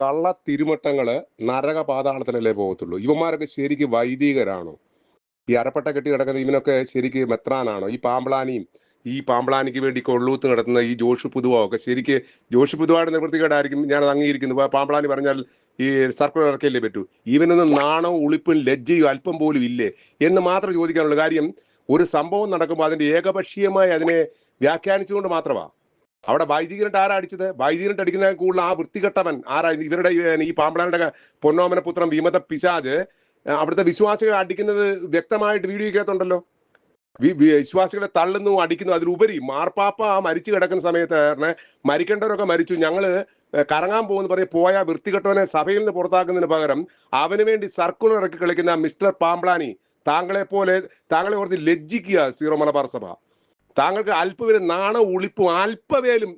കള്ള തിരുമട്ടങ്ങൾ നരക പാതാളത്തിലല്ലേ പോകത്തുള്ളൂ. ഇവന്മാരൊക്കെ ശരിക്ക് വൈദികരാണോ? ഈ അരപ്പട്ട കെട്ടി കിടക്കുന്ന ഇവനൊക്കെ ശരിക്ക് മെത്രാനാണോ? ഈ പാമ്പളാനിയും ഈ പാമ്പളാനിക്ക് വേണ്ടി കൊള്ളൂത്ത് നടത്തുന്ന ഈ ജോഷ് പുതുവോ ഒക്കെ ശരിക്ക് ജോഷ് പുതുവാട് നിവൃത്തികേടായിരിക്കും ഞാൻ അത് അംഗീകരിക്കുന്നു പാമ്പളാനി പറഞ്ഞാൽ ഈ സർക്കുലർ ഇറക്കിയല്ലേ പറ്റൂ? ഇവനൊന്നും നാണവും ഉളിപ്പും ലജ്ജയും അല്പം പോലും ഇല്ലേ? എന്ന് മാത്രം ചോദിക്കാനുള്ള. കാര്യം ഒരു സംഭവം നടക്കുമ്പോൾ അതിന്റെ ഏകപക്ഷീയമായി അതിനെ വ്യാഖ്യാനിച്ചുകൊണ്ട് മാത്രമാ. അവിടെ വൈദികനിട്ട് ആരാ അടിച്ചത്? വൈദികനിട്ട് അടിക്കുന്ന കൂടുതൽ ആ വൃത്തികെട്ടവൻ ആരാ? ഇവരുടെ ഈ- പാമ്പളാനുടെ പൊന്നോമന പുത്രം വിമത പിശാജ് അവിടുത്തെ വിശ്വാസികളെ അടിക്കുന്നത് വ്യക്തമായിട്ട് വീഡിയോക്കകത്തുണ്ടല്ലോ. വി- വി- വിശ്വാസികളെ തള്ളുന്നു അടിക്കുന്നു അതിലുപരി മാർപ്പാപ്പ മരിച്ചു കിടക്കുന്ന സമയത്ത് മരിക്കേണ്ടവരൊക്കെ മരിച്ചു. ഞങ്ങൾ കറങ്ങാൻ പോകുന്നു പറഞ്ഞ് പോയ വൃത്തികെട്ടവനെ സഭയിൽ നിന്ന് പുറത്താക്കുന്നതിന് പകരം അവന് വേണ്ടി സർക്കുലർ ഇറക്കി കളിക്കുന്ന മിസ്റ്റർ പാമ്പ്ലാനി താങ്കളെ പോലെ താങ്കളെ ഓർത്ത് ലജ്ജിക്കുക സീറോ മലബാർ സഭ. താങ്കൾക്ക് അല്പവരും നാണ ഒളിപ്പും അല്പവേലും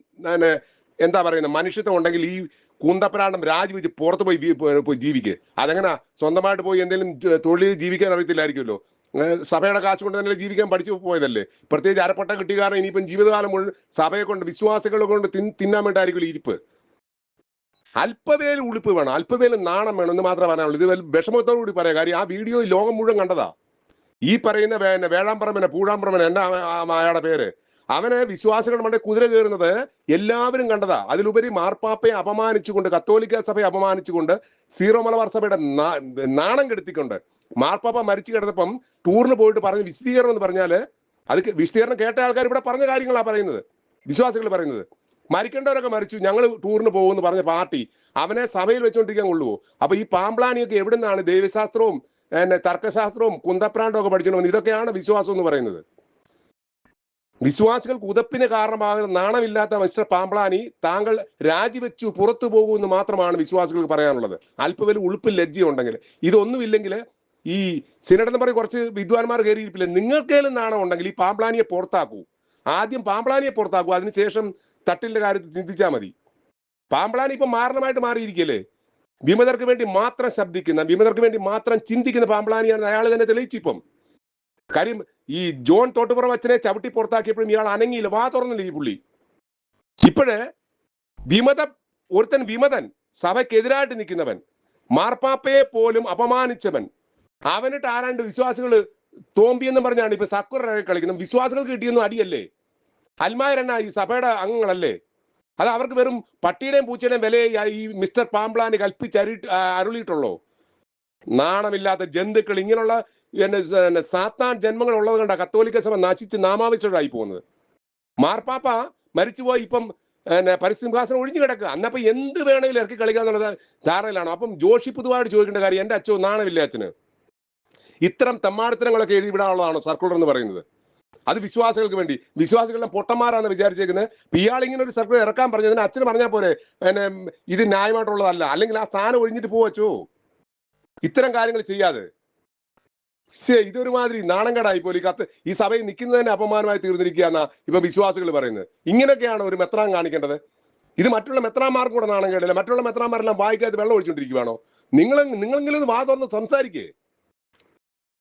എന്താ പറയുന്നത് മനുഷ്യത്വം ഉണ്ടെങ്കിൽ ഈ കൂന്തപ്പരാണ്ടം രാജിവെച്ച് പുറത്ത് പോയി പോയി ജീവിക്കുക അതെങ്ങനെ? സ്വന്തമായിട്ട് പോയി എന്തെങ്കിലും തൊഴിൽ ജീവിക്കാൻ അറിയത്തില്ലായിരിക്കുമല്ലോ. സഭയുടെ കാശ് കൊണ്ട് തന്നെ ജീവിക്കാൻ പഠിച്ചു പോയതല്ലേ? പ്രത്യേകിച്ച് അരപ്പട്ട കിട്ടിയ കാരണം ഇനിയിപ്പം ജീവിതകാലം മുഴുവൻ സഭയെ കൊണ്ട് വിശ്വാസികളെ കൊണ്ട് തിന്നാൻ വേണ്ടിയായിരിക്കും ഇരിപ്പ്. അല്പവേലും ഉളിപ്പ് വേണം അല്പവേലും നാണം വേണം എന്ന് മാത്രമേ പറയാനുള്ളൂ. ഇത് വിഷമത്തോടു കൂടി പറയാം. കാര്യം ആ വീഡിയോ ലോകം മുഴുവൻ കണ്ടതാ. ഈ പറയുന്ന വേഴാമ്പ്രമനെ പൂഴാമ്പ്രമൻ എന്റെ അയാളുടെ പേര്? അവനെ വിശ്വാസികൾ മണ്ടേ കുതിര കയറുന്നത് എല്ലാവരും കണ്ടതാ. അതിലുപരി മാർപ്പാപ്പയെ അപമാനിച്ചുകൊണ്ട് കത്തോലിക്ക സഭയെ അപമാനിച്ചുകൊണ്ട് സീറോ മലബാർ സഭയുടെ നാണം കെടുത്തിക്കൊണ്ട് മാർപ്പാപ്പ മരിച്ചു കിടന്നപ്പം ടൂറിന് പോയിട്ട് പറഞ്ഞ വിശദീകരണം എന്ന് പറഞ്ഞാൽ അത് വിശദീകരണം കേട്ട ആൾക്കാർ ഇവിടെ പറഞ്ഞ കാര്യങ്ങളാണ് പറയുന്നത്. വിശ്വാസികൾ പറയുന്നത്. മരിക്കേണ്ടവരൊക്കെ മരിച്ചു. ഞങ്ങൾ ടൂറിന് പോകുമെന്ന് പറഞ്ഞ പാർട്ടി അവനെ സഭയിൽ വെച്ചോണ്ടിരിക്കാൻ കൊള്ളുവോ അപ്പൊ ഈ പാമ്പ്ലാനിയൊക്കെ എവിടെ നിന്നാണ് ദൈവശാസ്ത്രവും പിന്നെ തർക്കശാസ്ത്രവും കുന്തപ്രാണ്ടും ഒക്കെ പഠിച്ചു ഇതൊക്കെയാണ് വിശ്വാസം എന്ന് പറയുന്നത്. വിശ്വാസികൾക്ക് ഉതപ്പിന് കാരണമാകുന്ന നാണമില്ലാത്ത മിസ്റ്റർ പാമ്പ്ലാനി താങ്കൾ രാജിവെച്ചു പുറത്തു പോകൂ എന്ന് മാത്രമാണ് വിശ്വാസികൾക്ക് പറയാനുള്ളത്. അല്പവൽ ഉളുപ്പ് ലജ്ജ ഉണ്ടെങ്കിൽ. ഇതൊന്നുമില്ലെങ്കിൽ ഈ സിനഡ് എന്ന് പറഞ്ഞ് കുറച്ച് വിദ്വാൻമാർ കയറിയിരിപ്പില്ല നിങ്ങൾക്കേലും നാണം ഉണ്ടെങ്കിൽ ഈ പാമ്പ്ലാനിയെ പുറത്താക്കൂ. ആദ്യം പാമ്പ്ലാനിയെ പുറത്താക്കൂ. അതിനുശേഷം തട്ടിലിന്റെ കാര്യത്തിൽ ചിന്തിച്ചാൽ മതി. പാമ്പ്ലാനി ഇപ്പൊ മാരണമായിട്ട് മാറിയിരിക്കല്ലേ? വിമതർക്ക് വേണ്ടി മാത്രം ശബ്ദിക്കുന്ന വിമതർക്ക് വേണ്ടി മാത്രം ചിന്തിക്കുന്ന പാമ്പളാനിയാണ് അയാൾ തന്നെ തെളിയിച്ചിപ്പം കാര്യം ഈ ജോൺ തോട്ടുപുറം അച്ഛനെ ചവിട്ടി പുറത്താക്കിയപ്പോഴും ഇയാൾ അനങ്ങിയില്ല. വാ തുറന്നില്ല ഈ പുള്ളി? ഇപ്പോഴ് വിമത ഒരുത്തൻ വിമതൻ സഭയ്ക്കെതിരായിട്ട് നിൽക്കുന്നവൻ മാർപ്പാപ്പയെ പോലും അപമാനിച്ചവൻ അവനിട്ട് ആരാണ്ട് വിശ്വാസികൾ തോമ്പിയെന്ന് പറഞ്ഞാണ് ഇപ്പൊ സക്കുറ കളിക്കുന്നത്. വിശ്വാസികൾക്ക് കിട്ടിയൊന്നും അടിയല്ലേ? അൽമാരെണ്ണ ഈ സഭയുടെ അംഗങ്ങളല്ലേ? അത് അവർക്ക് വെറും പട്ടിയുടെയും പൂച്ചയുടെയും വിലയെ ഈ മിസ്റ്റർ പാമ്പ്ലാന് കൽപ്പിച്ച് അരി അരുളിയിട്ടുള്ളൂ. നാണമില്ലാത്ത ജന്തുക്കൾ ഇങ്ങനെയുള്ള പിന്നെ സാത്താൻ ജന്മങ്ങൾ ഉള്ളത് കണ്ട കത്തോലിക്ക സഭ നശിച്ച് നാമാവശ്യമായി പോകുന്നത്. മാർപ്പാപ്പ മരിച്ചുപോയി ഇപ്പം പിന്നെ പരിസിംഹാസനം ഒഴിഞ്ഞു കിടക്കുക. അന്നപ്പോ എന്ത് വേണമെങ്കിലും ഇറക്കി കളിക്കുക എന്നുള്ളത് ധാരണയിലാണ്. അപ്പം ജോഷി പുതുവായിട്ട് ചോദിക്കേണ്ട കാര്യം എന്റെ അച്ഛൻ നാണമില്ല അച്ഛന്. ഇത്തരം തമ്മാടത്തരങ്ങളൊക്കെ എഴുതി വിടാനുള്ളതാണ് സർക്കുലർ എന്ന് പറയുന്നത്. അത് വിശ്വാസികൾക്ക് വേണ്ടി. വിശ്വാസികളുടെ പൊട്ടന്മാരാണ് വിചാരിച്ചേക്കുന്നത്. പിയാൾ ഇങ്ങനെ ഒരു സർക്കുലർ ഇറക്കാൻ പറഞ്ഞതിന് അച്ഛന് പറഞ്ഞാൽ പോരെ. പിന്നെ ഇത് ന്യായമായിട്ടുള്ളതല്ല. അല്ലെങ്കിൽ ആ സ്ഥാനം ഒഴിഞ്ഞിട്ട് പോവച്ചോ ഇത്തരം കാര്യങ്ങൾ ചെയ്യാതെ. ഇതൊരുമാതിരി നാണംകേടായി പോലെ കത്ത് ഈ സഭയിൽ നിൽക്കുന്നതിന് അപമാനമായി തീർന്നിരിക്കുക എന്നാ ഇപ്പൊ വിശ്വാസികൾ പറയുന്നത്. ഇങ്ങനെയൊക്കെയാണ് ഒരു മെത്രാൻ കാണിക്കേണ്ടത്. ഇത് മറ്റുള്ള മെത്രാന്മാർക്കും കൂടെ നാണം കേടില്ല. മറ്റുള്ള മെത്രാന്മാരെല്ലാം വായിക്കാതെ വെള്ളം ഒഴിച്ചുകൊണ്ടിരിക്കുവാണോ നിങ്ങൾ നിങ്ങളെങ്കിലും ഒന്ന് വാ തുറന്ന് സംസാരിക്കേ.